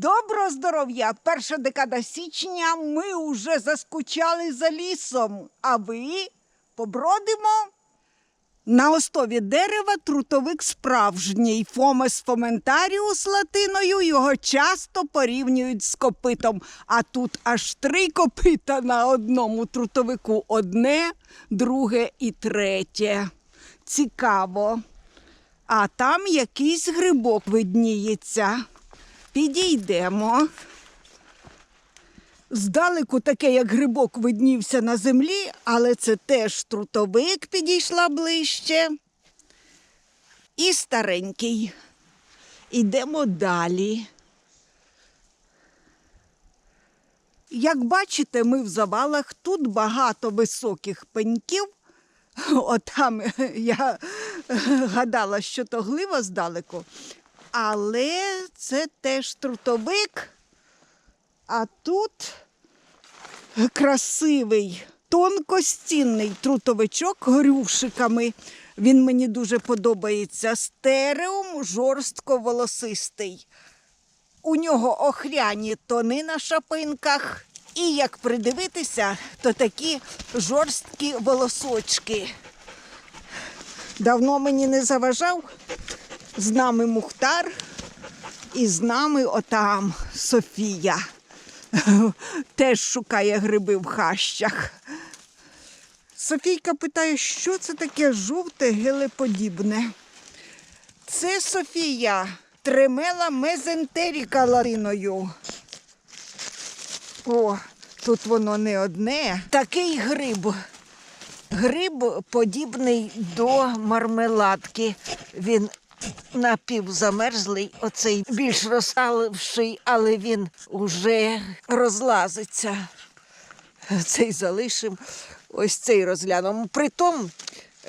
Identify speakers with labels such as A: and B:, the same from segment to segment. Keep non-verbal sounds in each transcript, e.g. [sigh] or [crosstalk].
A: Доброго здоров'я! Перша декада січня. Ми уже заскучали за лісом. А ви побродимо? На остові дерева трутовик справжній. Фомес фоментаріус латиною його часто порівнюють з копитом. А тут аж три копита на одному трутовику: одне, друге і третє. Цікаво. А там якийсь грибок видніється. Підійдемо. Здалеку таке, як грибок виднівся на землі, але це теж трутовик підійшла ближче. І старенький. Ідемо далі. Як бачите, ми в завалах тут багато високих пеньків. Отам я гадала, що то глива здалеку. Але це теж трутовик. А тут красивий, тонкостінний трутовичок горюшиками. Він мені дуже подобається. Стереум жорстко волосистий. У нього охряні тони на шапинках. І як придивитися, то такі жорсткі волосочки. Давно мені не заважав. З нами Мухтар і з нами отам Софія. [laughs] Теж шукає гриби в хащах. Софійка питає, що це таке жовте гелеподібне. Це Софія тремела мезентеріка латиною. О, тут воно не одне. Такий гриб. Гриб подібний до мармеладки. Він напівзамерзлий, оцей більш розсаливший, але він уже розлазиться. Цей залишимо, ось цей розглянемо. Притом,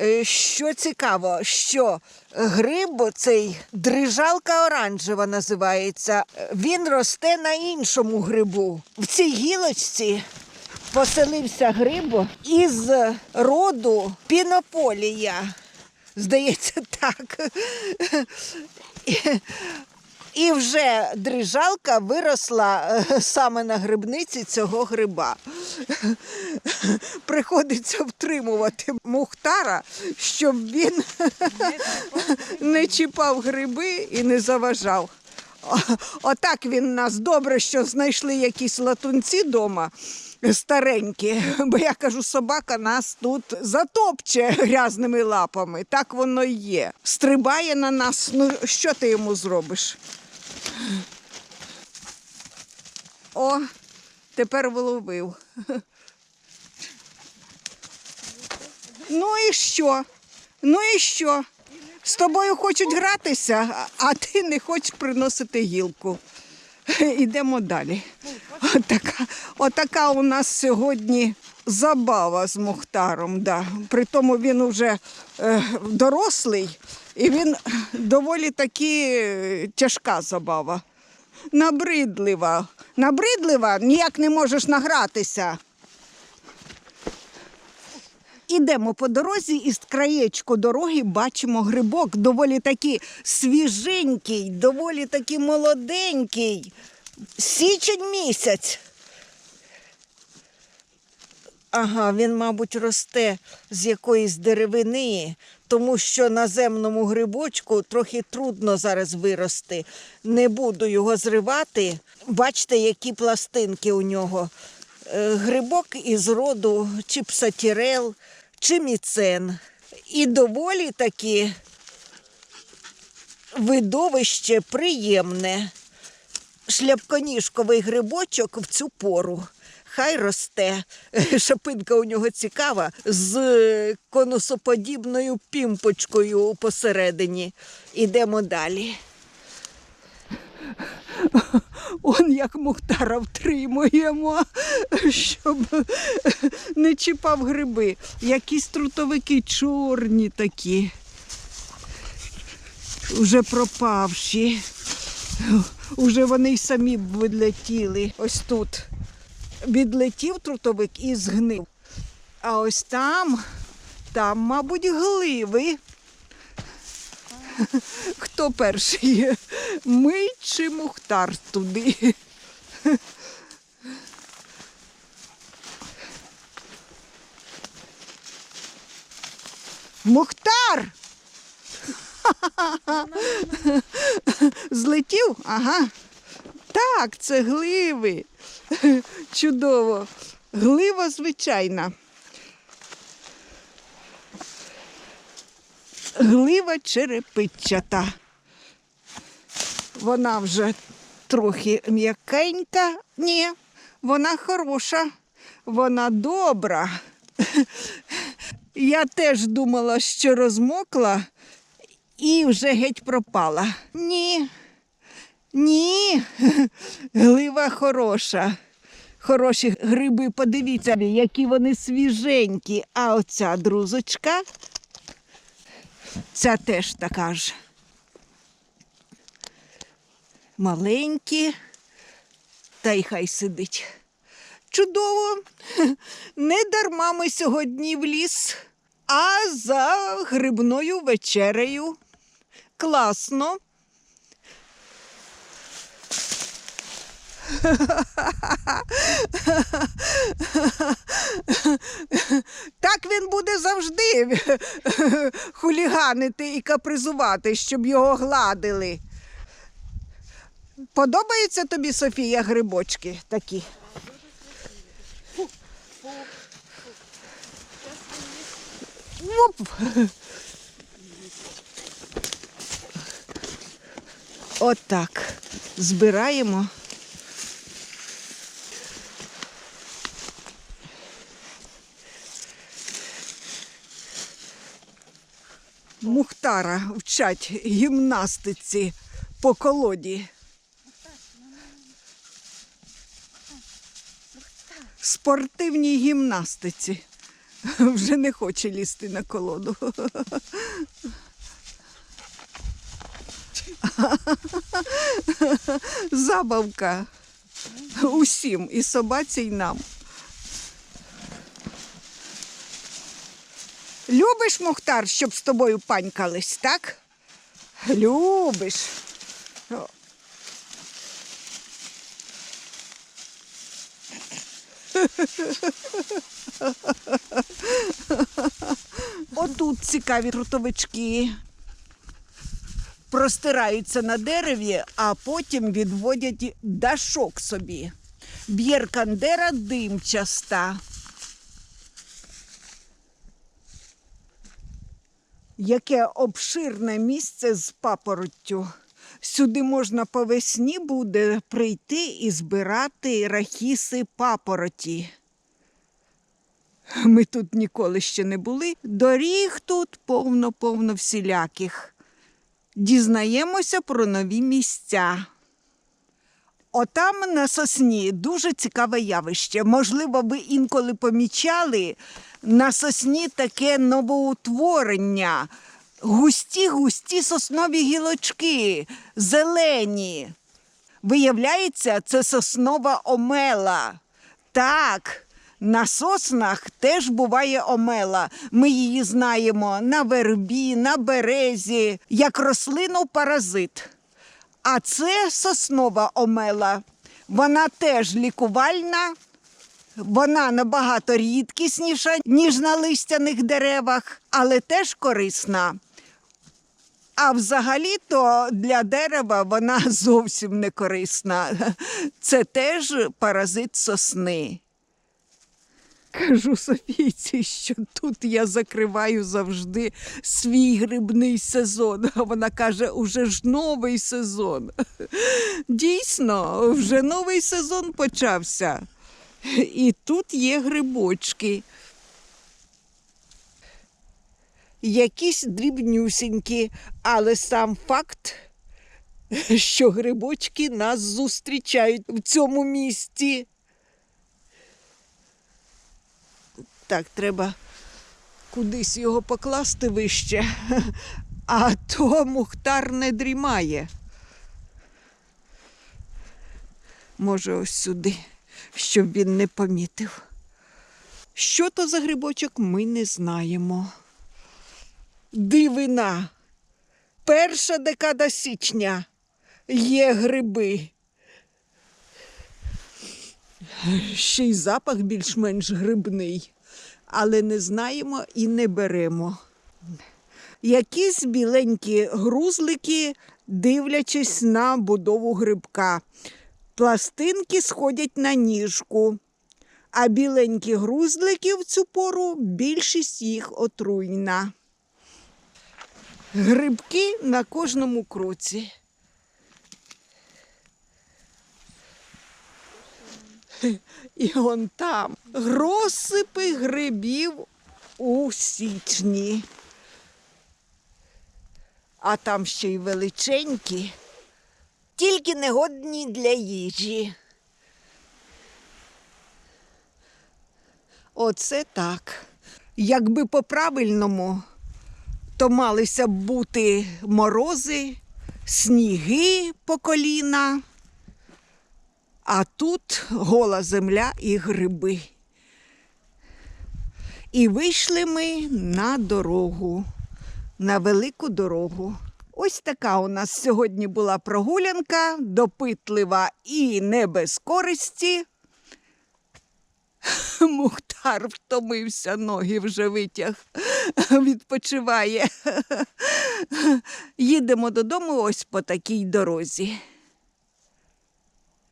A: е, що цікаво, що гриб цей дрижалка оранжева називається. Він росте на іншому грибу. В цій гілочці поселився гриб із роду пінополія. Здається, [laughs] так. І, вже дрижалка виросла е, саме на грибниці цього гриба. Приходиться втримувати Мухтара, щоб він не [laughs] чіпав гриби і не заважав. [laughs] Отак він нас добре, що знайшли якісь латунці вдома старенькі, бо я кажу, собака нас тут затопче грязними лапами. Так воно і є. Стрибає на нас. Ну, що ти йому зробиш? О, тепер вловив. Ну і що? Ну і що? З тобою хочуть гратися, а- ти не хочеш приносити гілку. Ідемо далі. Отака, отака у нас сьогодні забава з Мухтаром. Да. Притому він вже е, дорослий і він доволі таки е, тяжка забава. Набридлива. Набридлива, ніяк не можеш награтися. Ідемо по дорозі і з краєчку дороги бачимо грибок, доволі таки свіженький, доволі таки молоденький. Січень місяць. Ага, він, мабуть, росте з якоїсь деревини, тому що на земному грибочку трохи трудно зараз вирости. Не буду його зривати. Бачите, які пластинки у нього. Е, Грибок із роду чи псатірел, чи міцен. І доволі таки видовище приємне. Шляпконіжковий грибочок в цю пору. Хай росте. [laughs] Шапинка у нього цікава з конусоподібною пімпочкою посередині. Ідемо далі. Он як Мухтара втримуємо, щоб не чіпав гриби. Якісь трутовики чорні такі. Уже пропавші. Уже вони й самі відлетіли. Ось тут відлетів трутовик і згнив. А ось там, там, мабуть, гливи. Хто перший Ми чи Мухтар туди. Мухтар! Злетів? Ага. Так, це гливи. Чудово. Глива звичайна. Глива черепичата. Вона вже трохи м'якенька. Ні, вона хороша, вона добра. Я теж думала, що розмокла і вже геть пропала. Ні. Ні, глива хороша. Хороші гриби, подивіться, які вони свіженькі. А оця друзочка, ця теж така ж. Маленькі, та й хай сидить. Чудово. [laughs] Не дарма ми сьогодні в ліс, а за грибною вечерею. Класно. [laughs] Так він буде завжди [laughs] хуліганити і капризувати, щоб його гладили. Подобаються тобі, Софія, грибочки такі? Оп. Отак. Збираємо. Мухтара вчать гімнастиці по колоді. Спортивній гімнастиці. [laughs] Вже не хоче лізти на колоду. [laughs] Забавка. Усім, і собаці, і нам. Любиш, Мухтар, щоб з тобою панькались, так? Любиш. Отут цікаві рутовички. Простираються на дереві, а потім відводять дашок собі. Б'єркандера димчаста. Яке обширне місце з папороттю. Сюди можна по весні буде прийти і збирати рахіси папороті. Ми тут ніколи ще не були. Доріг тут повно-повно всіляких. Дізнаємося про нові місця. Отам на сосні дуже цікаве явище. Можливо, ви інколи помічали на сосні таке новоутворення. Густі, густі соснові гілочки, зелені. Виявляється, це соснова омела. Так, на соснах теж буває омела. Ми її знаємо на вербі, на березі, як рослину паразит. А це соснова омела. Вона теж лікувальна, вона набагато рідкісніша, ніж на листяних деревах, але теж корисна. А взагалі-то для дерева вона [laughs] зовсім не корисна. Це теж паразит сосни. Кажу Софійці, що тут я закриваю завжди свій грибний сезон. А вона каже, уже ж новий сезон. Дійсно, вже новий сезон почався. І тут є грибочки. Якісь дрібнюсінькі, але сам факт, [laughs] що грибочки нас зустрічають в цьому місті. Так, треба кудись його покласти вище, [laughs] а то Мухтар не дрімає. Може, ось сюди, щоб він не помітив. Що то за грибочок, ми не знаємо. Дивина. Перша декада січня. є гриби. Ще й запах більш-менш грибний, але не знаємо і не беремо. Якісь біленькі грузлики, дивлячись на будову грибка. Пластинки сходять на ніжку, а біленькі грузлики в цю пору більшість їх отруйна. Грибки на кожному кроці. І он там розсипи грибів у січні. А там ще й величенькі, тільки негодні для їжі. Оце так. Якби по-правильному, то малися бути морози, сніги по коліна. А тут гола земля і гриби. І вийшли ми на дорогу, на велику дорогу. Ось така у нас сьогодні була прогулянка, допитлива і не без користі. [laughs] Мухтар втомився, ноги вже витяг, [laughs] відпочиває. [laughs] Їдемо додому ось по такій дорозі.